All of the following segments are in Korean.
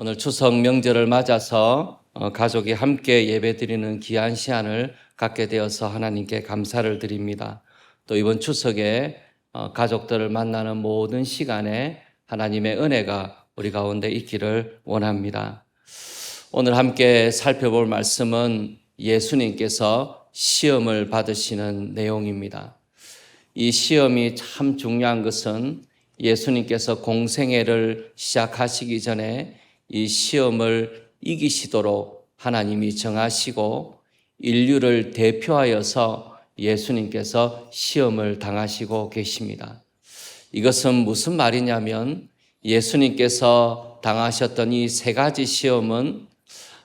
오늘 추석 명절을 맞아서 어, 가족이 함께 예배드리는 귀한 시간을 갖게 되어서 하나님께 감사를 드립니다. 또 이번 추석에 어, 가족들을 만나는 모든 시간에 하나님의 은혜가 우리 가운데 있기를 원합니다. 오늘 함께 살펴볼 말씀은 예수님께서 시험을 받으시는 내용입니다. 이 시험이 참 중요한 것은 예수님께서 공생애를 시작하시기 전에 이 시험을 이기시도록 하나님이 정하시고 인류를 대표하여서 예수님께서 시험을 당하시고 계십니다. 이것은 무슨 말이냐면 예수님께서 당하셨던 이 세 가지 시험은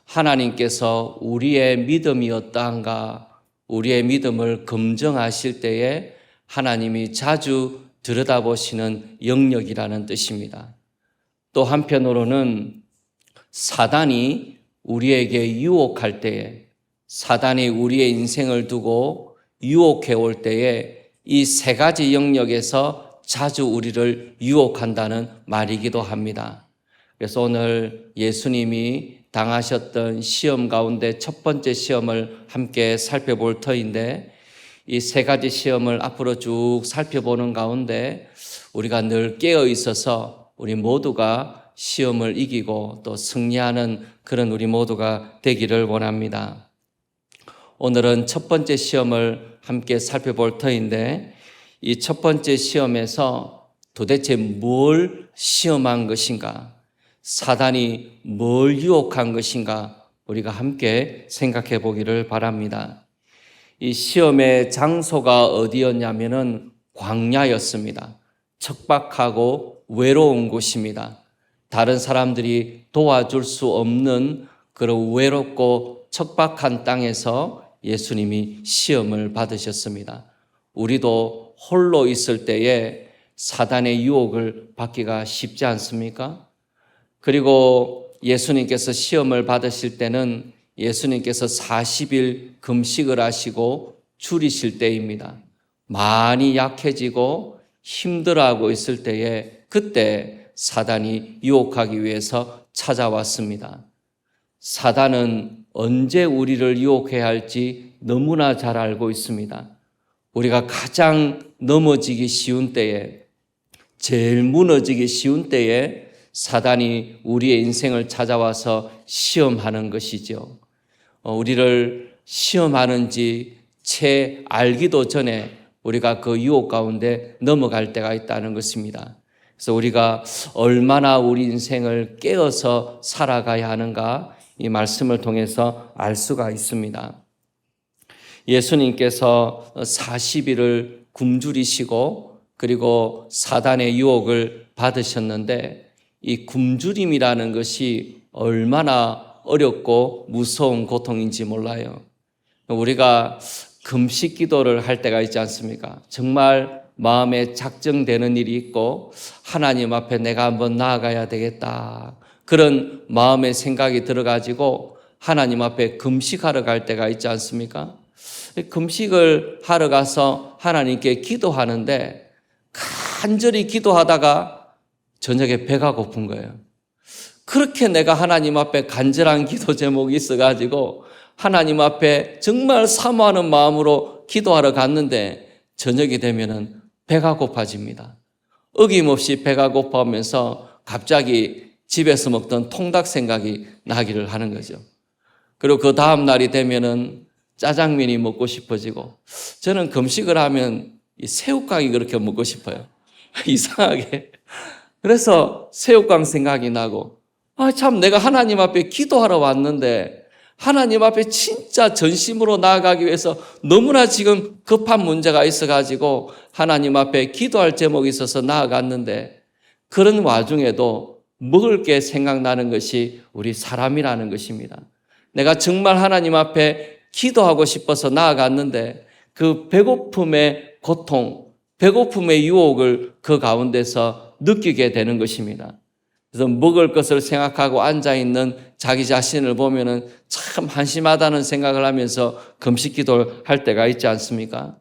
하나님께서 우리의 믿음이 어떠한가, 우리의 믿음을 검증하실 때에 하나님이 자주 들여다보시는 영역이라는 뜻입니다. 또 한편으로는 사단이 우리에게 유혹할 때에, 사단이 우리의 인생을 두고 유혹해 올 때에 이 세 가지 영역에서 자주 우리를 유혹한다는 말이기도 합니다. 그래서 오늘 예수님이 당하셨던 시험 가운데 첫 번째 시험을 함께 살펴볼 터인데 이 세 가지 시험을 앞으로 쭉 살펴보는 가운데 우리가 늘 깨어 있어서 우리 모두가 시험을 이기고 또 승리하는 그런 우리 모두가 되기를 원합니다. 오늘은 첫 번째 시험을 함께 살펴볼 터인데 이 첫 번째 시험에서 도대체 뭘 시험한 것인가? 사단이 뭘 유혹한 것인가? 우리가 함께 생각해 보기를 바랍니다. 이 시험의 장소가 어디였냐면은 광야였습니다. 척박하고 외로운 곳입니다. 다른 사람들이 도와줄 수 없는 그런 외롭고 척박한 땅에서 예수님이 시험을 받으셨습니다. 우리도 홀로 있을 때에 사단의 유혹을 받기가 쉽지 않습니까? 그리고 예수님께서 시험을 받으실 때는 예수님께서 40일 금식을 하시고 줄이실 때입니다. 많이 약해지고 힘들어하고 있을 때에 그때 사단이 유혹하기 위해서 찾아왔습니다. 사단은 언제 우리를 유혹해야 할지 너무나 잘 알고 있습니다. 우리가 가장 넘어지기 쉬운 때에, 제일 무너지기 쉬운 때에 사단이 우리의 인생을 찾아와서 시험하는 것이죠. 어, 우리를 시험하는지 채 알기도 전에 우리가 그 유혹 가운데 넘어갈 때가 있다는 것입니다. 그래서 우리가 얼마나 우리 인생을 깨어서 살아가야 하는가 이 말씀을 통해서 알 수가 있습니다. 예수님께서 40일을 굶주리시고 그리고 사단의 유혹을 받으셨는데 이 굶주림이라는 것이 얼마나 어렵고 무서운 고통인지 몰라요. 우리가 금식 기도를 할 때가 있지 않습니까? 정말 마음에 작정되는 일이 있고 하나님 앞에 내가 한번 나아가야 되겠다. 그런 마음의 생각이 들어가지고 하나님 앞에 금식하러 갈 때가 있지 않습니까? 금식을 하러 가서 하나님께 기도하는데 간절히 기도하다가 저녁에 배가 고픈 거예요. 그렇게 내가 하나님 앞에 간절한 기도 제목이 있어가지고 하나님 앞에 정말 사모하는 마음으로 기도하러 갔는데 저녁이 되면은 배가 고파집니다. 어김없이 배가 고파오면서 갑자기 집에서 먹던 통닭 생각이 나기를 하는 거죠. 그리고 그 다음 날이 되면은 짜장면이 먹고 싶어지고 저는 금식을 하면 새우깡이 그렇게 먹고 싶어요. 이상하게. 그래서 새우깡 생각이 나고 아, 참 내가 하나님 앞에 기도하러 왔는데 하나님 앞에 진짜 전심으로 나아가기 위해서 너무나 지금 급한 문제가 있어가지고 하나님 앞에 기도할 제목이 있어서 나아갔는데 그런 와중에도 먹을 게 생각나는 것이 우리 사람이라는 것입니다. 내가 정말 하나님 앞에 기도하고 싶어서 나아갔는데 그 배고픔의 고통, 배고픔의 유혹을 그 가운데서 느끼게 되는 것입니다. 그래서 먹을 것을 생각하고 앉아 있는 자기 자신을 보면은 참 한심하다는 생각을 하면서 금식 기도를 할 때가 있지 않습니까?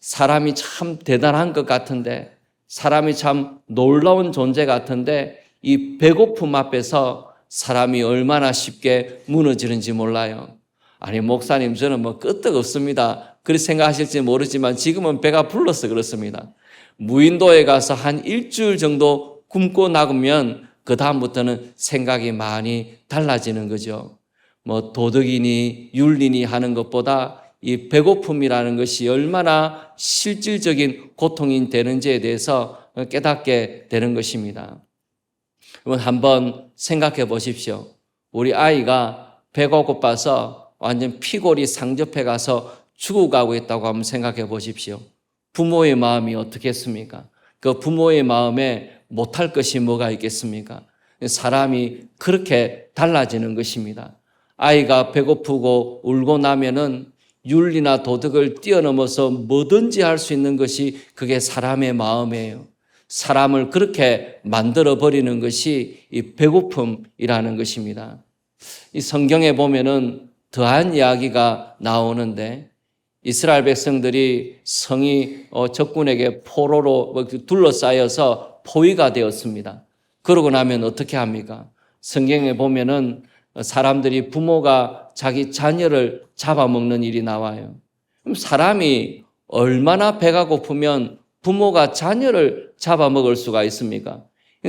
사람이 참 대단한 것 같은데, 사람이 참 놀라운 존재 같은데, 이 배고픔 앞에서 사람이 얼마나 쉽게 무너지는지 몰라요. 아니, 목사님, 저는 뭐 끄떡 없습니다. 그렇게 생각하실지 모르지만 지금은 배가 불러서 그렇습니다. 무인도에 가서 한 일주일 정도 굶고 나면 그 다음부터는 생각이 많이 달라지는 거죠. 뭐 도덕이니 윤리니 하는 것보다 이 배고픔이라는 것이 얼마나 실질적인 고통이 되는지에 대해서 깨닫게 되는 것입니다. 여러분 한번 생각해 보십시오. 우리 아이가 배가 고파서 완전 피골이 상접해 가서 죽어가고 있다고 한번 생각해 보십시오. 부모의 마음이 어떻겠습니까? 그 부모의 마음에 못할 것이 뭐가 있겠습니까? 사람이 그렇게 달라지는 것입니다. 아이가 배고프고 울고 나면은 윤리나 도덕을 뛰어넘어서 뭐든지 할 수 있는 것이 그게 사람의 마음이에요. 사람을 그렇게 만들어 버리는 것이 이 배고픔이라는 것입니다. 이 성경에 보면은 더한 이야기가 나오는데 이스라엘 백성들이 성이 어, 적군에게 포로로 뭐 둘러싸여서 포위가 되었습니다. 그러고 나면 어떻게 합니까? 성경에 보면은 사람들이 부모가 자기 자녀를 잡아먹는 일이 나와요. 사람이 얼마나 배가 고프면 부모가 자녀를 잡아먹을 수가 있습니까?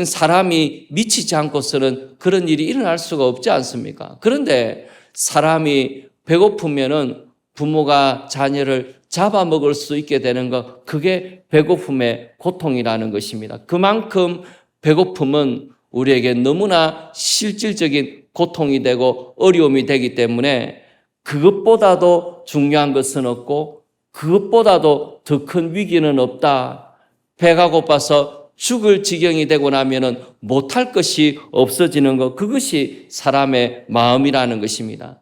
사람이 미치지 않고서는 그런 일이 일어날 수가 없지 않습니까? 그런데 사람이 배고프면은 부모가 자녀를 잡아먹을 수 있게 되는 것, 그게 배고픔의 고통이라는 것입니다. 그만큼 배고픔은 우리에게 너무나 실질적인 고통이 되고 어려움이 되기 때문에 그것보다도 중요한 것은 없고 그것보다도 더 큰 위기는 없다. 배가 고파서 죽을 지경이 되고 나면은 못할 것이 없어지는 것, 그것이 사람의 마음이라는 것입니다.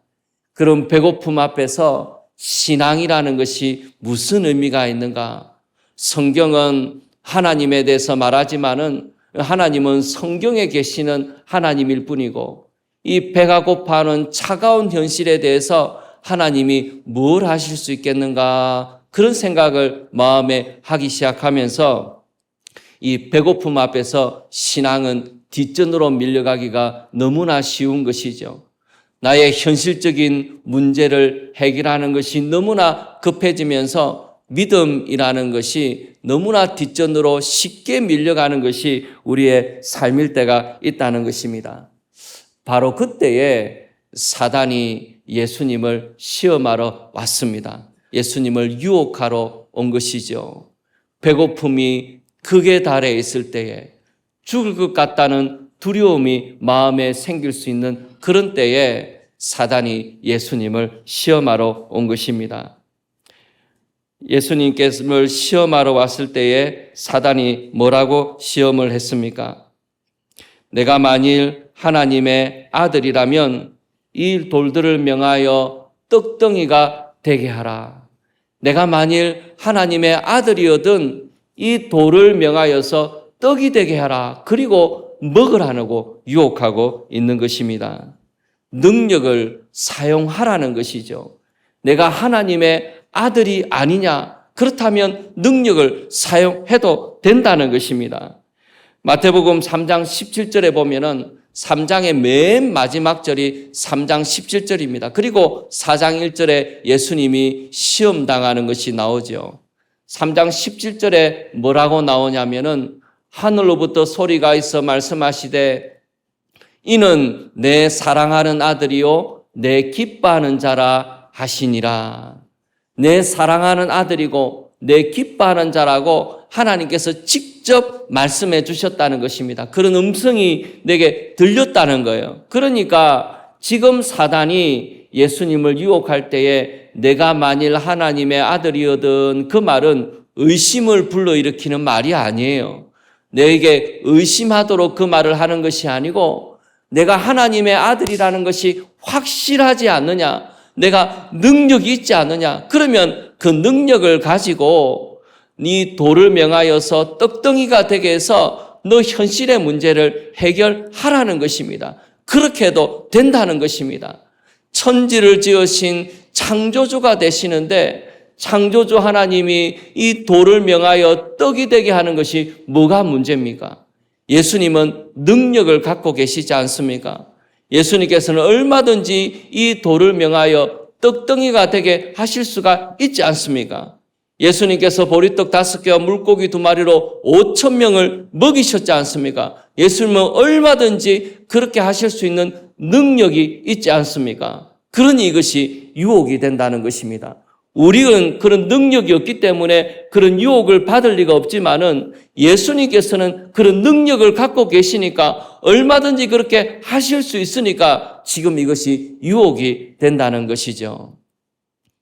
그런 배고픔 앞에서 신앙이라는 것이 무슨 의미가 있는가? 성경은 하나님에 대해서 말하지만은 하나님은 성경에 계시는 하나님일 뿐이고 이 배가 고파하는 차가운 현실에 대해서 하나님이 뭘 하실 수 있겠는가 그런 생각을 마음에 하기 시작하면서 이 배고픔 앞에서 신앙은 뒷전으로 밀려가기가 너무나 쉬운 것이죠. 나의 현실적인 문제를 해결하는 것이 너무나 급해지면서 믿음이라는 것이 너무나 뒷전으로 쉽게 밀려가는 것이 우리의 삶일 때가 있다는 것입니다. 바로 그때에 사단이 예수님을 시험하러 왔습니다. 예수님을 유혹하러 온 것이죠. 배고픔이 극에 달해 있을 때에 죽을 것 같다는 두려움이 마음에 생길 수 있는 그런 때에 사단이 예수님을 시험하러 온 것입니다. 예수님께서 시험하러 왔을 때에 사단이 뭐라고 시험을 했습니까? 내가 만일 하나님의 아들이라면 이 돌들을 명하여 떡덩이가 되게 하라. 내가 만일 하나님의 아들이어든 이 돌을 명하여서 떡이 되게 하라. 그리고 먹으라고 유혹하고 있는 것입니다. 능력을 사용하라는 것이죠. 내가 하나님의 아들이 아니냐? 그렇다면 능력을 사용해도 된다는 것입니다. 마태복음 3장 17절에 보면은 3장의 맨 마지막 절이 3장 17절입니다. 그리고 4장 1절에 예수님이 시험 당하는 것이 나오죠. 3장 17절에 뭐라고 나오냐면은 하늘로부터 소리가 있어 말씀하시되 이는 내 사랑하는 아들이요 내 기뻐하는 자라 하시니라. 내 사랑하는 아들이고 내 기뻐하는 자라고 하나님께서 직접 말씀해 주셨다는 것입니다. 그런 음성이 내게 들렸다는 거예요. 그러니까 지금 사단이 예수님을 유혹할 때에 내가 만일 하나님의 아들이거든 그 말은 의심을 불러일으키는 말이 아니에요. 내게 의심하도록 그 말을 하는 것이 아니고 내가 하나님의 아들이라는 것이 확실하지 않느냐, 내가 능력이 있지 않느냐, 그러면 그 능력을 가지고 네 돌을 명하여서 떡덩이가 되게 해서 너 현실의 문제를 해결하라는 것입니다. 그렇게 해도 된다는 것입니다. 천지를 지으신 창조주가 되시는데 창조주 하나님이 이 돌을 명하여 떡이 되게 하는 것이 뭐가 문제입니까? 예수님은 능력을 갖고 계시지 않습니까? 예수님께서는 얼마든지 이 돌을 명하여 떡덩이가 되게 하실 수가 있지 않습니까? 예수님께서 보리떡 다섯 개와 물고기 두 마리로 오천 명을 먹이셨지 않습니까? 예수님은 얼마든지 그렇게 하실 수 있는 능력이 있지 않습니까? 그러니 이것이 유혹이 된다는 것입니다. 우리는 그런 능력이 없기 때문에 그런 유혹을 받을 리가 없지만은 예수님께서는 그런 능력을 갖고 계시니까 얼마든지 그렇게 하실 수 있으니까 지금 이것이 유혹이 된다는 것이죠.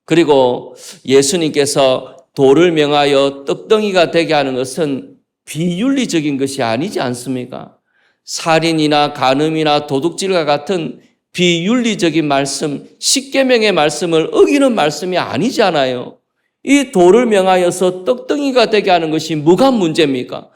그리고 예수님께서 돌을 명하여 떡덩이가 되게 하는 것은 비윤리적인 것이 아니지 않습니까? 살인이나 간음이나 도둑질과 같은 비윤리적인 말씀, 십계명의 말씀을 어기는 말씀이 아니잖아요. 이 돌을 명하여서 떡덩이가 되게 하는 것이 뭐가 문제입니까?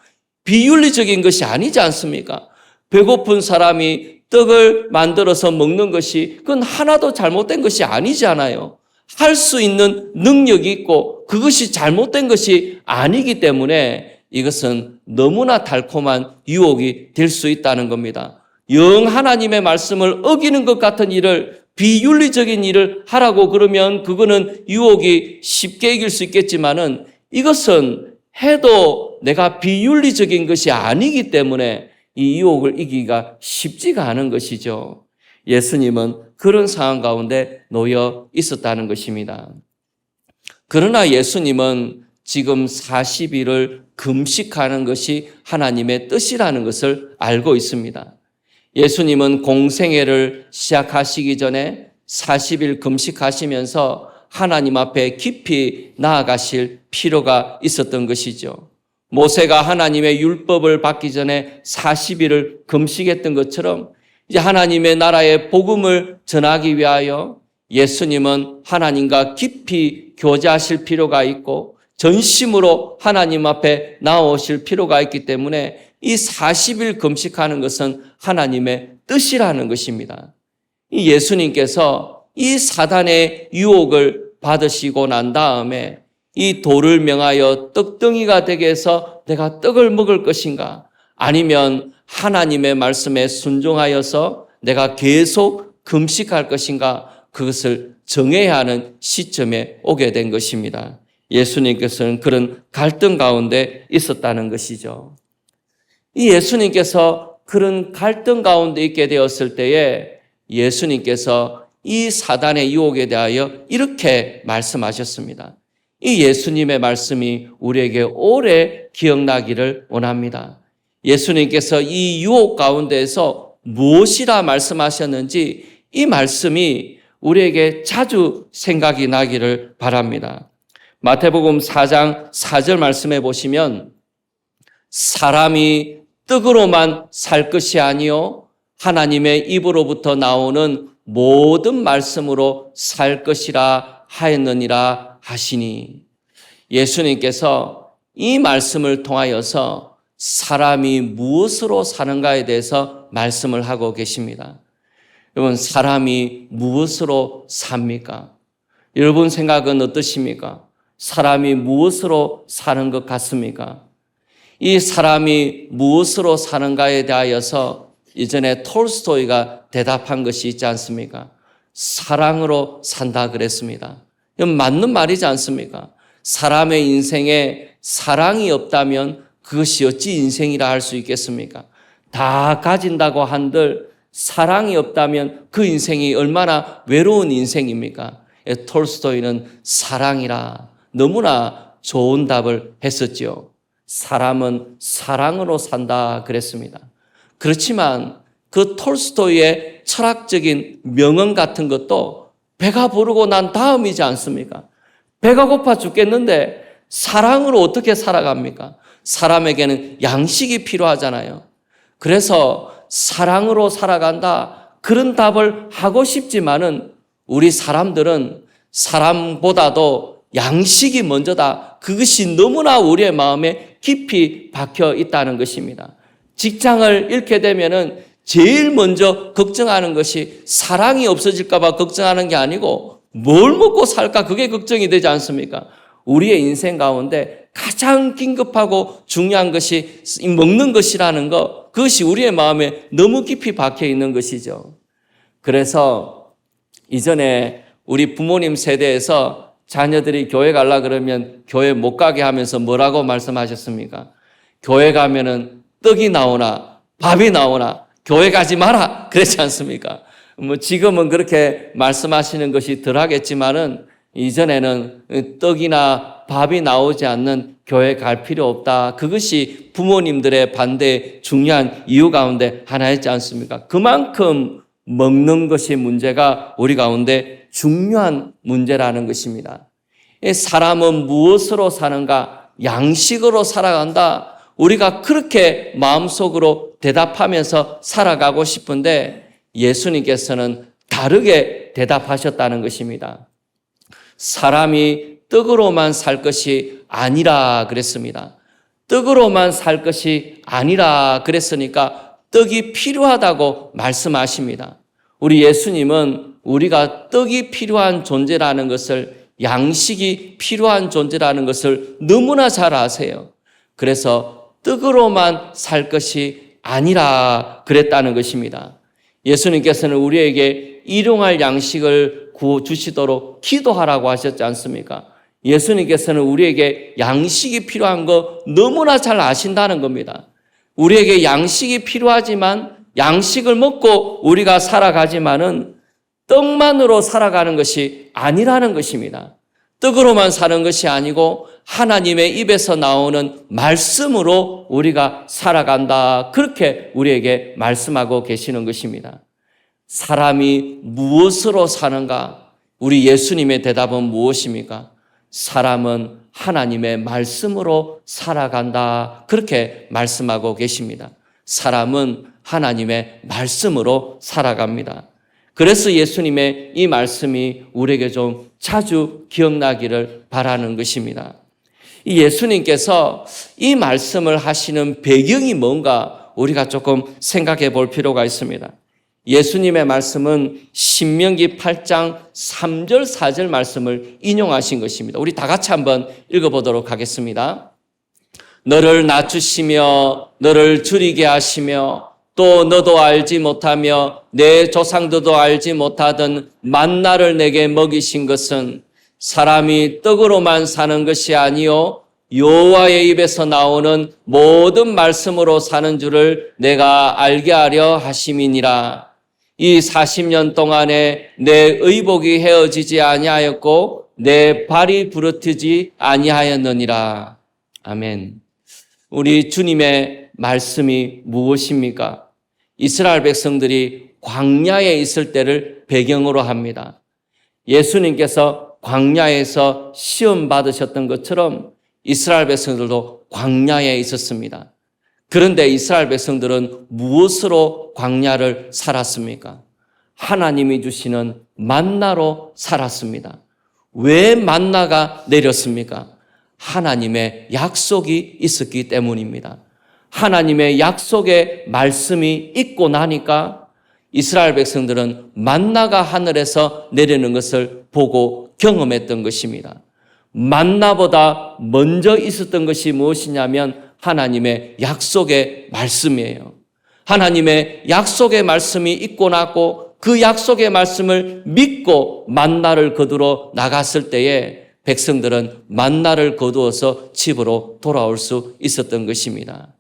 비윤리적인 것이 아니지 않습니까? 배고픈 사람이 떡을 만들어서 먹는 것이 그건 하나도 잘못된 것이 아니잖아요. 할 수 있는 능력이 있고 그것이 잘못된 것이 아니기 때문에 이것은 너무나 달콤한 유혹이 될 수 있다는 겁니다. 영 하나님의 말씀을 어기는 것 같은 일을 비윤리적인 일을 하라고 그러면 그거는 유혹이 쉽게 이길 수 있겠지만은 이것은 해도 내가 비윤리적인 것이 아니기 때문에 이 유혹을 이기기가 쉽지가 않은 것이죠. 예수님은 그런 상황 가운데 놓여 있었다는 것입니다. 그러나 예수님은 지금 40일을 금식하는 것이 하나님의 뜻이라는 것을 알고 있습니다. 예수님은 공생애를 시작하시기 전에 40일 금식하시면서 하나님 앞에 깊이 나아가실 필요가 있었던 것이죠. 모세가 하나님의 율법을 받기 전에 40일을 금식했던 것처럼 이제 하나님의 나라의 복음을 전하기 위하여 예수님은 하나님과 깊이 교제하실 필요가 있고 전심으로 하나님 앞에 나오실 필요가 있기 때문에 이 40일 금식하는 것은 하나님의 뜻이라는 것입니다. 이 예수님께서 이 사단의 유혹을 받으시고 난 다음에 이 돌을 명하여 떡덩이가 되게 해서 내가 떡을 먹을 것인가? 아니면 하나님의 말씀에 순종하여서 내가 계속 금식할 것인가? 그것을 정해야 하는 시점에 오게 된 것입니다. 예수님께서는 그런 갈등 가운데 있었다는 것이죠. 이 예수님께서 그런 갈등 가운데 있게 되었을 때에 예수님께서 이 사단의 유혹에 대하여 이렇게 말씀하셨습니다. 이 예수님의 말씀이 우리에게 오래 기억나기를 원합니다. 예수님께서 이 유혹 가운데에서 무엇이라 말씀하셨는지 이 말씀이 우리에게 자주 생각이 나기를 바랍니다. 마태복음 4장 4절 말씀해 보시면 사람이 떡으로만 살 것이 아니요 하나님의 입으로부터 나오는 모든 말씀으로 살 것이라 하였느니라 하시니 예수님께서 이 말씀을 통하여서 사람이 무엇으로 사는가에 대해서 말씀을 하고 계십니다. 여러분, 사람이 무엇으로 삽니까? 여러분 생각은 어떠십니까? 사람이 무엇으로 사는 것 같습니까? 이 사람이 무엇으로 사는가에 대하여서 이전에 톨스토이가 대답한 것이 있지 않습니까? 사랑으로 산다 그랬습니다. 이건 맞는 말이지 않습니까? 사람의 인생에 사랑이 없다면 그것이 어찌 인생이라 할 수 있겠습니까? 다 가진다고 한들 사랑이 없다면 그 인생이 얼마나 외로운 인생입니까? 예, 톨스토이는 사랑이라 너무나 좋은 답을 했었죠. 사람은 사랑으로 산다 그랬습니다. 그렇지만 그 톨스토이의 철학적인 명언 같은 것도 배가 부르고 난 다음이지 않습니까? 배가 고파 죽겠는데 사랑으로 어떻게 살아갑니까? 사람에게는 양식이 필요하잖아요. 그래서 사랑으로 살아간다. 그런 답을 하고 싶지만은 우리 사람들은 사람보다도 양식이 먼저다. 그것이 너무나 우리의 마음에 깊이 박혀 있다는 것입니다. 직장을 잃게 되면은 제일 먼저 걱정하는 것이 사랑이 없어질까봐 걱정하는 게 아니고 뭘 먹고 살까 그게 걱정이 되지 않습니까? 우리의 인생 가운데 가장 긴급하고 중요한 것이 먹는 것이라는 것, 그것이 우리의 마음에 너무 깊이 박혀 있는 것이죠. 그래서 이전에 우리 부모님 세대에서 자녀들이 교회 갈라 그러면 교회 못 가게 하면서 뭐라고 말씀하셨습니까? 교회 가면은 떡이 나오나 밥이 나오나 교회 가지 마라 그랬지 않습니까? 뭐 지금은 그렇게 말씀하시는 것이 덜 하겠지만은 이전에는 떡이나 밥이 나오지 않는 교회 갈 필요 없다. 그것이 부모님들의 반대 중요한 이유 가운데 하나였지 않습니까? 그만큼 먹는 것이 문제가 우리 가운데 중요한 문제라는 것입니다. 이 사람은 무엇으로 사는가? 양식으로 살아간다. 우리가 그렇게 마음속으로 대답하면서 살아가고 싶은데 예수님께서는 다르게 대답하셨다는 것입니다. 사람이 떡으로만 살 것이 아니라 그랬습니다. 떡으로만 살 것이 아니라 그랬으니까 떡이 필요하다고 말씀하십니다. 우리 예수님은 우리가 떡이 필요한 존재라는 것을 양식이 필요한 존재라는 것을 너무나 잘 아세요. 그래서 떡으로만 살 것이 아니라 그랬다는 것입니다. 예수님께서는 우리에게 일용할 양식을 구워 주시도록 기도하라고 하셨지 않습니까? 예수님께서는 우리에게 양식이 필요한 거 너무나 잘 아신다는 겁니다. 우리에게 양식이 필요하지만 양식을 먹고 우리가 살아가지만은 떡만으로 살아가는 것이 아니라는 것입니다. 떡으로만 사는 것이 아니고 하나님의 입에서 나오는 말씀으로 우리가 살아간다. 그렇게 우리에게 말씀하고 계시는 것입니다. 사람이 무엇으로 사는가? 우리 예수님의 대답은 무엇입니까? 사람은 하나님의 말씀으로 살아간다. 그렇게 말씀하고 계십니다. 사람은 하나님의 말씀으로 살아갑니다. 그래서 예수님의 이 말씀이 우리에게 좀 자주 기억나기를 바라는 것입니다. 이 예수님께서 이 말씀을 하시는 배경이 뭔가 우리가 조금 생각해 볼 필요가 있습니다. 예수님의 말씀은 신명기 8장 3절 4절 말씀을 인용하신 것입니다. 우리 다 같이 한번 읽어 보도록 하겠습니다. 너를 낮추시며 너를 줄이게 하시며 또 너도 알지 못하며 내 조상들도 알지 못하던 만나를 내게 먹이신 것은 사람이 떡으로만 사는 것이 아니요 여호와의 입에서 나오는 모든 말씀으로 사는 줄을 내가 알게 하려 하심이니라. 이 40년 동안에 내 의복이 헤어지지 아니하였고 내 발이 부러뜨지 아니하였느니라. 아멘. 우리 주님의 말씀이 무엇입니까? 이스라엘 백성들이 광야에 있을 때를 배경으로 합니다. 예수님께서 광야에서 시험 받으셨던 것처럼 이스라엘 백성들도 광야에 있었습니다. 그런데 이스라엘 백성들은 무엇으로 광야를 살았습니까? 하나님이 주시는 만나로 살았습니다. 왜 만나가 내렸습니까? 하나님의 약속이 있었기 때문입니다. 하나님의 약속의 말씀이 있고 나니까 이스라엘 백성들은 만나가 하늘에서 내리는 것을 보고 경험했던 것입니다. 만나보다 먼저 있었던 것이 무엇이냐면 하나님의 약속의 말씀이에요. 하나님의 약속의 말씀이 있고 났고 그 약속의 말씀을 믿고 만나를 거두러 나갔을 때에 백성들은 만나를 거두어서 집으로 돌아올 수 있었던 것입니다.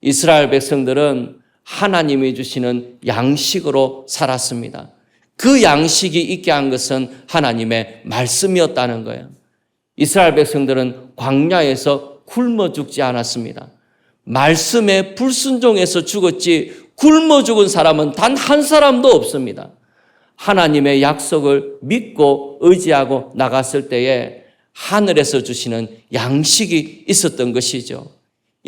이스라엘 백성들은 하나님이 주시는 양식으로 살았습니다. 그 양식이 있게 한 것은 하나님의 말씀이었다는 거예요. 이스라엘 백성들은 광야에서 굶어 죽지 않았습니다. 말씀에 불순종해서 죽었지 굶어 죽은 사람은 단 한 사람도 없습니다. 하나님의 약속을 믿고 의지하고 나갔을 때에 하늘에서 주시는 양식이 있었던 것이죠.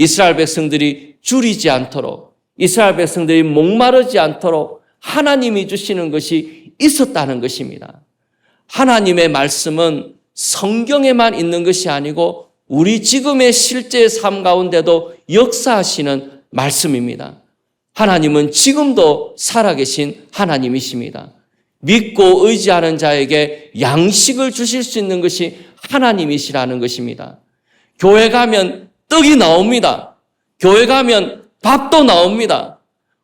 이스라엘 백성들이 줄이지 않도록 이스라엘 백성들이 목마르지 않도록 하나님이 주시는 것이 있었다는 것입니다. 하나님의 말씀은 성경에만 있는 것이 아니고 우리 지금의 실제 삶 가운데도 역사하시는 말씀입니다. 하나님은 지금도 살아계신 하나님이십니다. 믿고 의지하는 자에게 양식을 주실 수 있는 것이 하나님이시라는 것입니다. 교회 가면 떡이 나옵니다. 교회 가면 밥도 나옵니다.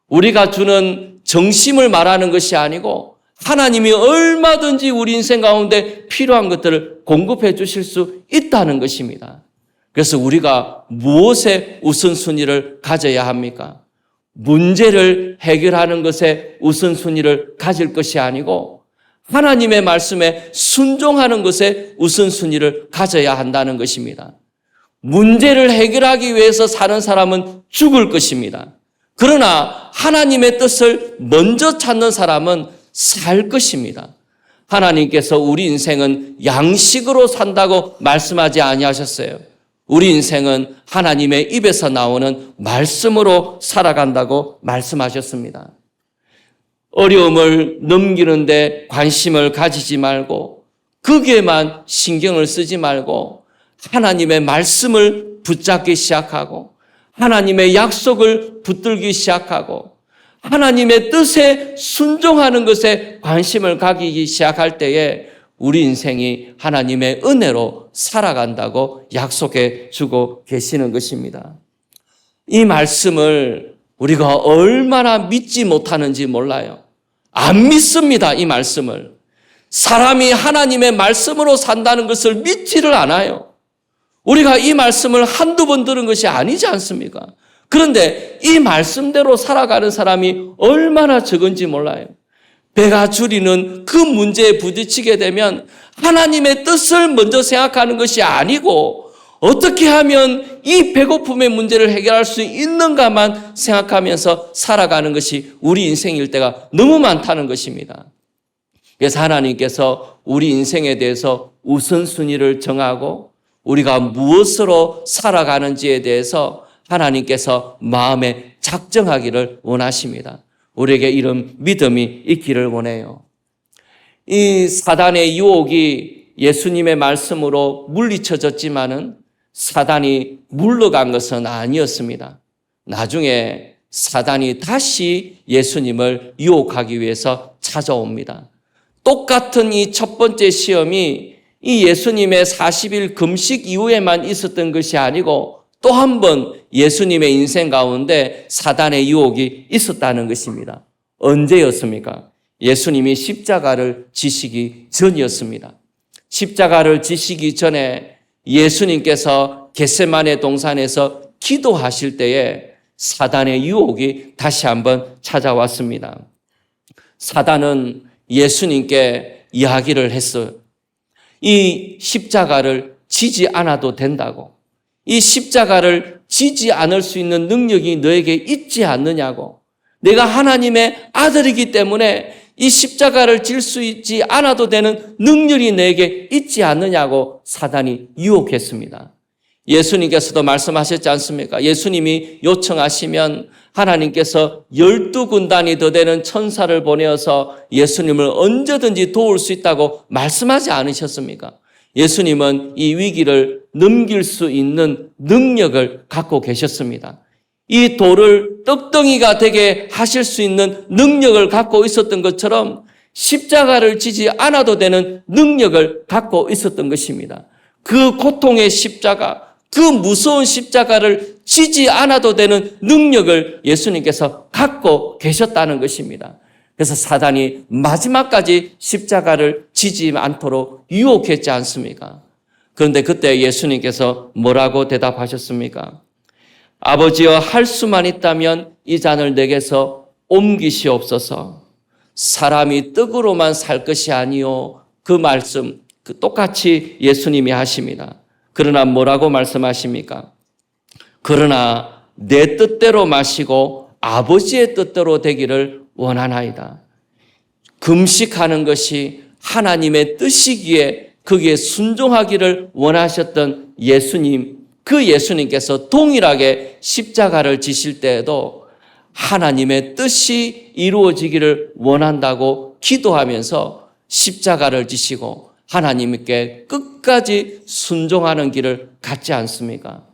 우리가 주는 정심을 말하는 것이 아니고 하나님이 얼마든지 우리 인생 가운데 필요한 것들을 공급해 주실 수 있다는 것입니다. 그래서 우리가 무엇에 우선순위를 가져야 합니까? 문제를 해결하는 것에 우선순위를 가질 것이 아니고 하나님의 말씀에 순종하는 것에 우선순위를 가져야 한다는 것입니다. 문제를 해결하기 위해서 사는 사람은 죽을 것입니다. 그러나 하나님의 뜻을 먼저 찾는 사람은 살 것입니다. 하나님께서 우리 인생은 양식으로 산다고 말씀하지 아니하셨어요. 우리 인생은 하나님의 입에서 나오는 말씀으로 살아간다고 말씀하셨습니다. 어려움을 넘기는데 관심을 가지지 말고 거기에만 신경을 쓰지 말고 하나님의 말씀을 붙잡기 시작하고 하나님의 약속을 붙들기 시작하고 하나님의 뜻에 순종하는 것에 관심을 가기기 시작할 때에 우리 인생이 하나님의 은혜로 살아간다고 약속해 주고 계시는 것입니다. 이 말씀을 우리가 얼마나 믿지 못하는지 몰라요. 안 믿습니다, 이 말씀을. 사람이 하나님의 말씀으로 산다는 것을 믿지를 않아요. 우리가 이 말씀을 한두 번 들은 것이 아니지 않습니까? 그런데 이 말씀대로 살아가는 사람이 얼마나 적은지 몰라요. 배가 줄이는 그 문제에 부딪히게 되면 하나님의 뜻을 먼저 생각하는 것이 아니고 어떻게 하면 이 배고픔의 문제를 해결할 수 있는가만 생각하면서 살아가는 것이 우리 인생일 때가 너무 많다는 것입니다. 그래서 하나님께서 우리 인생에 대해서 우선순위를 정하고 우리가 무엇으로 살아가는지에 대해서 하나님께서 마음에 작정하기를 원하십니다. 우리에게 이런 믿음이 있기를 원해요. 이 사단의 유혹이 예수님의 말씀으로 물리쳐졌지만은 사단이 물러간 것은 아니었습니다. 나중에 사단이 다시 예수님을 유혹하기 위해서 찾아옵니다. 똑같은 이 첫 번째 시험이 이 예수님의 40일 금식 이후에만 있었던 것이 아니고 또 한 번 예수님의 인생 가운데 사단의 유혹이 있었다는 것입니다. 언제였습니까? 예수님이 십자가를 지시기 전이었습니다. 십자가를 지시기 전에 예수님께서 겟세만의 동산에서 기도하실 때에 사단의 유혹이 다시 한번 찾아왔습니다. 사단은 예수님께 이야기를 했어요. 이 십자가를 지지 않아도 된다고. 이 십자가를 지지 않을 수 있는 능력이 너에게 있지 않느냐고. 내가 하나님의 아들이기 때문에 이 십자가를 질 수 있지 않아도 되는 능력이 내게 있지 않느냐고 사단이 유혹했습니다. 예수님께서도 말씀하셨지 않습니까? 예수님이 요청하시면 하나님께서 열두 군단이 더 되는 천사를 보내어서 예수님을 언제든지 도울 수 있다고 말씀하지 않으셨습니까? 예수님은 이 위기를 넘길 수 있는 능력을 갖고 계셨습니다. 이 돌을 떡덩이가 되게 하실 수 있는 능력을 갖고 있었던 것처럼 십자가를 지지 않아도 되는 능력을 갖고 있었던 것입니다. 그 고통의 십자가, 그 무서운 십자가를 지지 않아도 되는 능력을 예수님께서 갖고 계셨다는 것입니다. 그래서 사단이 마지막까지 십자가를 지지 않도록 유혹했지 않습니까? 그런데 그때 예수님께서 뭐라고 대답하셨습니까? 아버지여 할 수만 있다면 이 잔을 내게서 옮기시옵소서. 사람이 떡으로만 살 것이 아니요. 그 말씀 그 똑같이 예수님이 하십니다. 그러나 뭐라고 말씀하십니까? 그러나 내 뜻대로 마시고 아버지의 뜻대로 되기를 원하나이다. 금식하는 것이 하나님의 뜻이기에 거기에 순종하기를 원하셨던 예수님, 그 예수님께서 동일하게 십자가를 지실 때에도 하나님의 뜻이 이루어지기를 원한다고 기도하면서 십자가를 지시고 하나님께 끝까지 순종하는 길을 갖지 않습니까?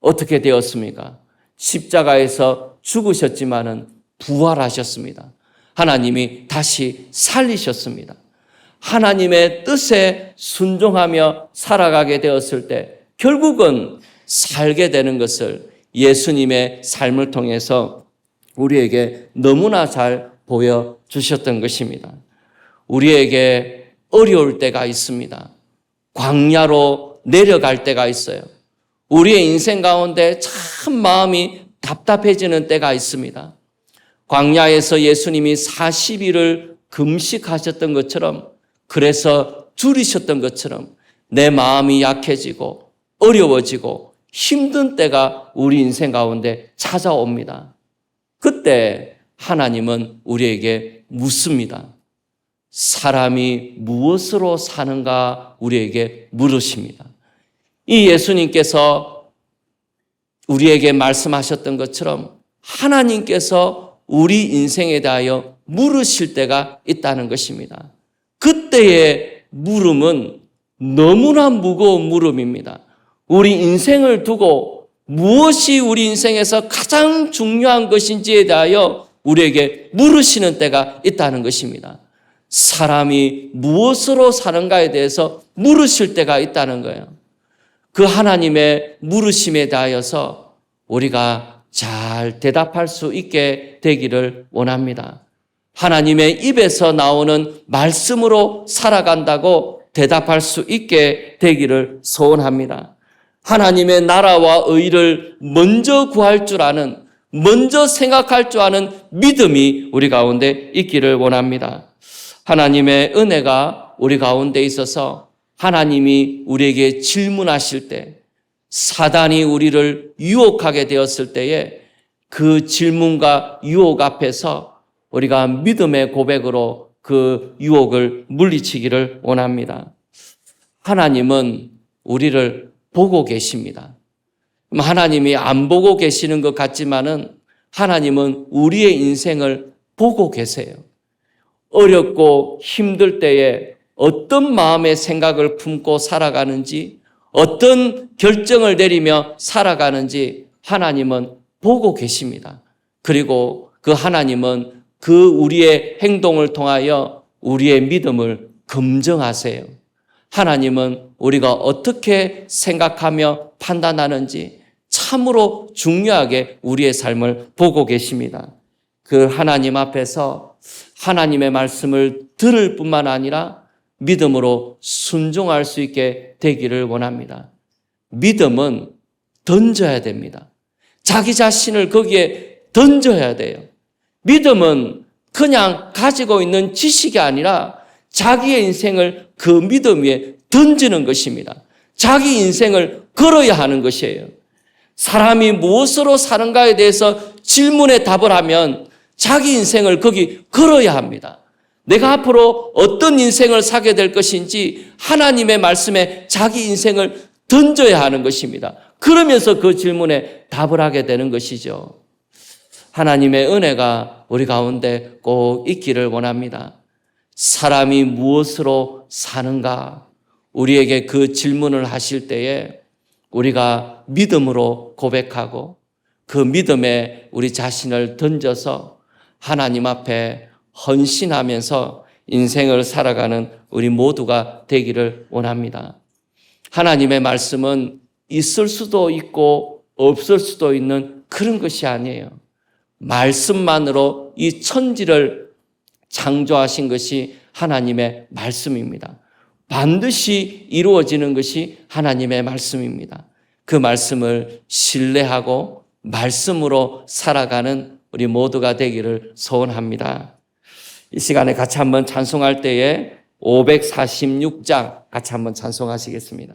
어떻게 되었습니까? 십자가에서 죽으셨지만은 부활하셨습니다. 하나님이 다시 살리셨습니다. 하나님의 뜻에 순종하며 살아가게 되었을 때 결국은 살게 되는 것을 예수님의 삶을 통해서 우리에게 너무나 잘 보여주셨던 것입니다. 우리에게 어려울 때가 있습니다. 광야로 내려갈 때가 있어요. 우리의 인생 가운데 참 마음이 답답해지는 때가 있습니다. 광야에서 예수님이 40일을 금식하셨던 것처럼 그래서 줄이셨던 것처럼 내 마음이 약해지고 어려워지고 힘든 때가 우리 인생 가운데 찾아옵니다. 그때 하나님은 우리에게 묻습니다. 사람이 무엇으로 사는가 우리에게 물으십니다. 이 예수님께서 우리에게 말씀하셨던 것처럼 하나님께서 우리 인생에 대하여 물으실 때가 있다는 것입니다. 그때의 물음은 너무나 무거운 물음입니다. 우리 인생을 두고 무엇이 우리 인생에서 가장 중요한 것인지에 대하여 우리에게 물으시는 때가 있다는 것입니다. 사람이 무엇으로 사는가에 대해서 물으실 때가 있다는 거예요. 그 하나님의 물으심에 대하여서 우리가 잘 대답할 수 있게 되기를 원합니다. 하나님의 입에서 나오는 말씀으로 살아간다고 대답할 수 있게 되기를 소원합니다. 하나님의 나라와 의를 먼저 구할 줄 아는, 먼저 생각할 줄 아는 믿음이 우리 가운데 있기를 원합니다. 하나님의 은혜가 우리 가운데 있어서 하나님이 우리에게 질문하실 때, 사단이 우리를 유혹하게 되었을 때에 그 질문과 유혹 앞에서 우리가 믿음의 고백으로 그 유혹을 물리치기를 원합니다. 하나님은 우리를 보고 계십니다. 하나님이 안 보고 계시는 것 같지만은 하나님은 우리의 인생을 보고 계세요. 어렵고 힘들 때에 어떤 마음의 생각을 품고 살아가는지, 어떤 결정을 내리며 살아가는지 하나님은 보고 계십니다. 그리고 그 하나님은 그 우리의 행동을 통하여 우리의 믿음을 검증하세요. 하나님은 우리가 어떻게 생각하며 판단하는지 참으로 중요하게 우리의 삶을 보고 계십니다. 그 하나님 앞에서 하나님의 말씀을 들을 뿐만 아니라 믿음으로 순종할 수 있게 되기를 원합니다. 믿음은 던져야 됩니다. 자기 자신을 거기에 던져야 돼요. 믿음은 그냥 가지고 있는 지식이 아니라 자기의 인생을 그 믿음 위에 던지는 것입니다. 자기 인생을 걸어야 하는 것이에요. 사람이 무엇으로 사는가에 대해서 질문에 답을 하면 자기 인생을 거기 걸어야 합니다. 내가 앞으로 어떤 인생을 사게 될 것인지 하나님의 말씀에 자기 인생을 던져야 하는 것입니다. 그러면서 그 질문에 답을 하게 되는 것이죠. 하나님의 은혜가 우리 가운데 꼭 있기를 원합니다. 사람이 무엇으로 사는가? 우리에게 그 질문을 하실 때에 우리가 믿음으로 고백하고 그 믿음에 우리 자신을 던져서 하나님 앞에 헌신하면서 인생을 살아가는 우리 모두가 되기를 원합니다. 하나님의 말씀은 있을 수도 있고 없을 수도 있는 그런 것이 아니에요. 말씀만으로 이 천지를 창조하신 것이 하나님의 말씀입니다. 반드시 이루어지는 것이 하나님의 말씀입니다. 그 말씀을 신뢰하고 말씀으로 살아가는 우리 모두가 되기를 소원합니다. 이 시간에 같이 한번 찬송할 때에 546장 같이 한번 찬송하시겠습니다.